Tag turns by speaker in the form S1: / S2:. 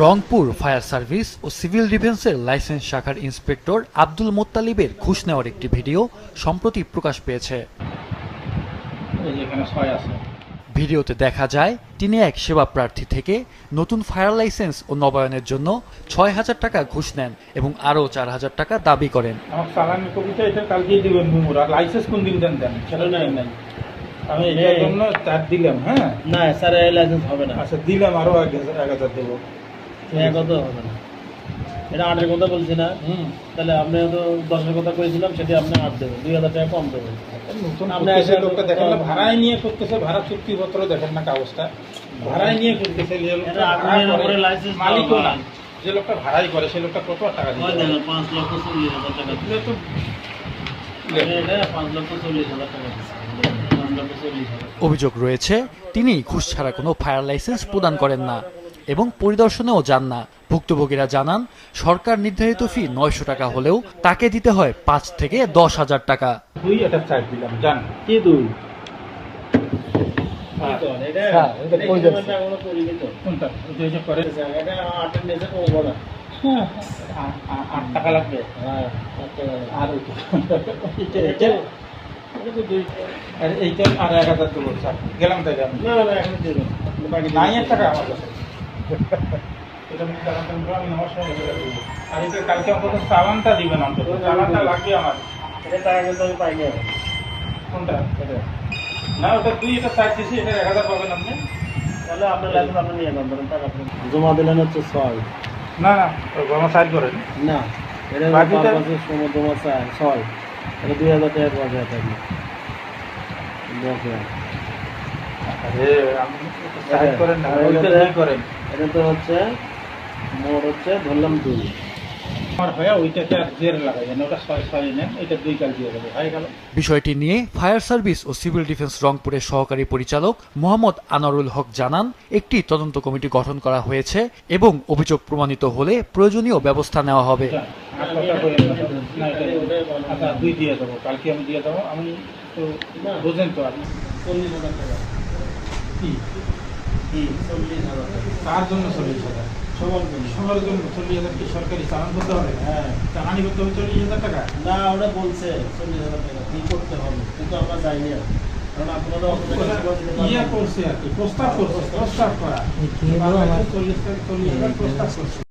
S1: Rangpur fire service ও civil ডিফেন্সের licence শাখার ইন্সপেক্টর আব্দুল মোত্তালিবের ঘুষ নেওয়ার একটি ভিডিও সম্প্রতি প্রকাশ পেয়েছে। ভিডিওতে দেখা যায় তিনি এক সেবা প্রার্থী থেকে নতুন ফায়ার লাইসেন্স ও নবায়নের জন্য ছয় হাজার টাকা ঘুষ নেন এবং আরও চার হাজার টাকা দাবি করেন।
S2: আমার চালানি কবিতা এটা কালকেই দিবেন লাইসেন্স কোন দিন দেন? দেন আমি এটার জন্য চার দিলাম হ্যাঁ?
S3: না স্যার এই লাইসেন্স হবে না।
S2: আচ্ছা দিলাম আরও এক হাজার দেবো।
S3: এক কথা হবে না। এটা আটের কথা বলছি না। তাহলে আপনি তো দশের কথা করেছিলাম সেটি আপনি আট দেবেন দুই হাজার টাকা কম দেবেন।
S2: নতুন
S3: আপনি
S2: করতেছে লোকটা দেখেন না ভাড়ায় নিয়ে করতেছে ভাড়া চুক্তিপত্র দেখেন না কাগজটা। ভাড়ায় নিয়ে করতেছে মালিকও না যে লোকটা ভাড়াই করে সে লোকটা কত টাকা
S3: দেখেন পাঁচ লক্ষ চল্লিশ হাজার টাকা। দিচ্ছে। পাঁচ লক্ষ চল্লিশ হাজার টাকা
S1: অভিযোগ রয়েছে তিনি ঘুষ ছাড়া কোনো ফায়ার লাইসেন্স প্রদান করেন না এবং পরিদর্শনেও যান না। ভুক্তভোগীরা জানান সরকার নির্ধারিত ফি নয়শো টাকা হলেও তাকে দিতে হয় পাঁচ থেকে দশ হাজার টাকা।
S2: দুই একটা চার দিলাম জান।
S3: কি দুই?
S2: হ্যাঁ। হ্যাঁ,
S3: হ্যাঁ আট টাকা লাগবে।
S2: আর ওই- এইটা
S3: দুই
S2: আর এইটা আর এক হাজার দেবো স্যার গেলাম তাই আমি।
S3: না না এখন দেবেন বাকি
S2: নাই এক টাকা আমার কাছে। এটা আমি চালানটা নিবো, আমি নেওয়ার সময় আর এটা কালকে অন্তত চালানটা দিবেন অন্তত। চালানটা লাগবে আমার।
S3: এটা টাকা কিন্তু আমি পাইনি।
S2: কোনটা?
S3: এটা।
S2: না ওটা দুই এটা চার দিছি এটা এক হাজার পাবেন আপনি।
S3: তাহলে আপনার লাইসেন্স আপনি নিয়ে যান ধরেন টাকা জমা দিলেন হচ্ছে ছয়।
S2: না না গরম সাইড করেন
S3: না এটা
S2: বাকিটা-
S3: জমা চায় ছয়। দুই হাজার টাকা পাওয়া যায় এটা তো হচ্ছে মোট হচ্ছে ধরলাম দুই।
S2: গেল।
S1: বিষয়টি নিয়ে ফায়ার সার্ভিস ও সিভিল ডিফেন্স রংপুরের সহকারী পরিচালক মোহাম্মদ আনারুল হক জানান একটি তদন্ত কমিটি গঠন করা হয়েছে এবং অভিযোগ প্রমাণিত হলে প্রয়োজনীয় ব্যবস্থা নেওয়া হবে।
S2: আচ্ছা, দুই দিয়ে দেবো। কালকে আমি দিয়ে দেবো। আমি তো বোঝেন তো আপনি।
S3: চল্লিশ হাজার টাকা।
S2: কি?
S3: কি? চল্লিশ হাজার
S2: তার জন্য চল্লিশ হাজার?
S3: সবার জন্য।
S2: সবার জন্য চল্লিশ হাজার কি সরকারি চালান করতে হবে?
S3: হ্যাঁ।
S2: চালানি করতে হবে চল্লিশ হাজার টাকা?
S3: না ওরা বলছে চল্লিশ হাজার টাকা। কি করতে হবে? কিন্তু আমরা যাইনি আর।
S2: ইয়ে করছে আর কি। প্রস্তাব করছে প্রস্তাব করা। চল্লিশ চল্লিশ হাজার প্রস্তাব করছে।